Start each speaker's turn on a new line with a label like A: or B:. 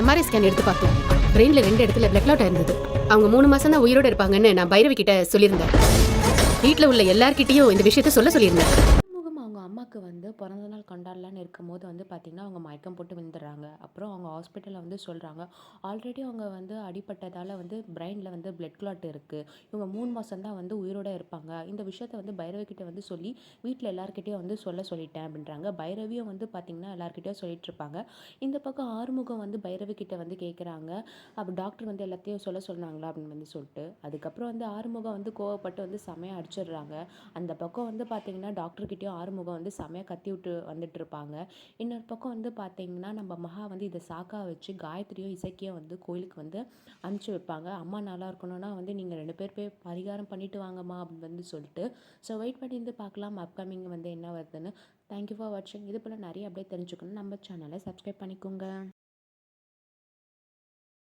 A: MRI scan எடுத்து பார்த்தோம். பிரெயின்ல ரெண்டு இடத்துல பிளட் அவுட் இருந்தது அவங்க மூணு மாசம் தான் உயிரோட இருப்பாங்கன்னு நான் பைரவி கிட்ட சொல்லியிருந்தேன். வீட்டில் உள்ள எல்லார்கிட்டயும் இந்த விஷயத்த சொல்ல சொல்லியிருந்தேன்.
B: அம்மாவுக்கு வந்து பிறந்த நாள் கொண்டாடலான்னு இருக்கும்போது வந்து பார்த்திங்கன்னா அவங்க மயக்கம் போட்டு விழுந்துடுறாங்க. அப்புறம் அவங்க ஹாஸ்பிட்டலில் வந்து சொல்கிறாங்க ஆல்ரெடி அவங்க வந்து அடிபட்டதால் வந்து பிரெயினில் வந்து பிளட் கிளாட் இருக்குது இவங்க மூணு மாதம் தான் வந்து உயிரோட இருப்பாங்க. இந்த விஷயத்த வந்து பைரவிக்கிட்ட வந்து சொல்லி வீட்டில் எல்லாருக்கிட்டையும் வந்து சொல்ல சொல்லிட்டேன் அப்படின்றாங்க. பைரவியும் வந்து பார்த்திங்கன்னா எல்லாருக்கிட்டையும் சொல்லிட்டு இருப்பாங்க. இந்த பக்கம் ஆறுமுகம் வந்து பைரவிக்கிட்ட வந்து கேட்குறாங்க அப்போ டாக்டர் வந்து எல்லாத்தையும் சொல்ல சொன்னாங்களா அப்படின்னு வந்து சொல்லிட்டு அதுக்கப்புறம் வந்து ஆறுமுகம் வந்து கோவப்பட்டு வந்து செமையாக அடிச்சிடுறாங்க. அந்த பக்கம் வந்து பார்த்திங்கன்னா டாக்டர்கிட்டையும் ஆறுமுகம் வந்து செமையாக கத்தி விட்டு வந்துட்டு இருப்பாங்க இன்னொரு பக்கம் வந்து பார்த்தீங்கன்னா நம்ம மகா வந்து இதை சாக்கா வச்சு காயத்ரியும் இசக்கியும் வந்து கோயிலுக்கு வந்து அனுப்பிச்சி வைப்பாங்க. அம்மா நல்லா இருக்கணும்னா வந்து நீங்கள் ரெண்டு பேர் போய் பரிகாரம் பண்ணிட்டு வாங்கம்மா அப்படின்னு வந்து சொல்லிட்டு ஸோ வெயிட் பண்ணி இருந்து பார்க்கலாம் அப்கமிங் வந்து என்ன வருதுன்னு. தேங்க்யூ ஃபார் வாட்சிங் இது போல் நிறைய அப்படியே தெரிஞ்சுக்கணும் நம்ம சேனலை சப்ஸ்கிரைப் பண்ணிக்கோங்க.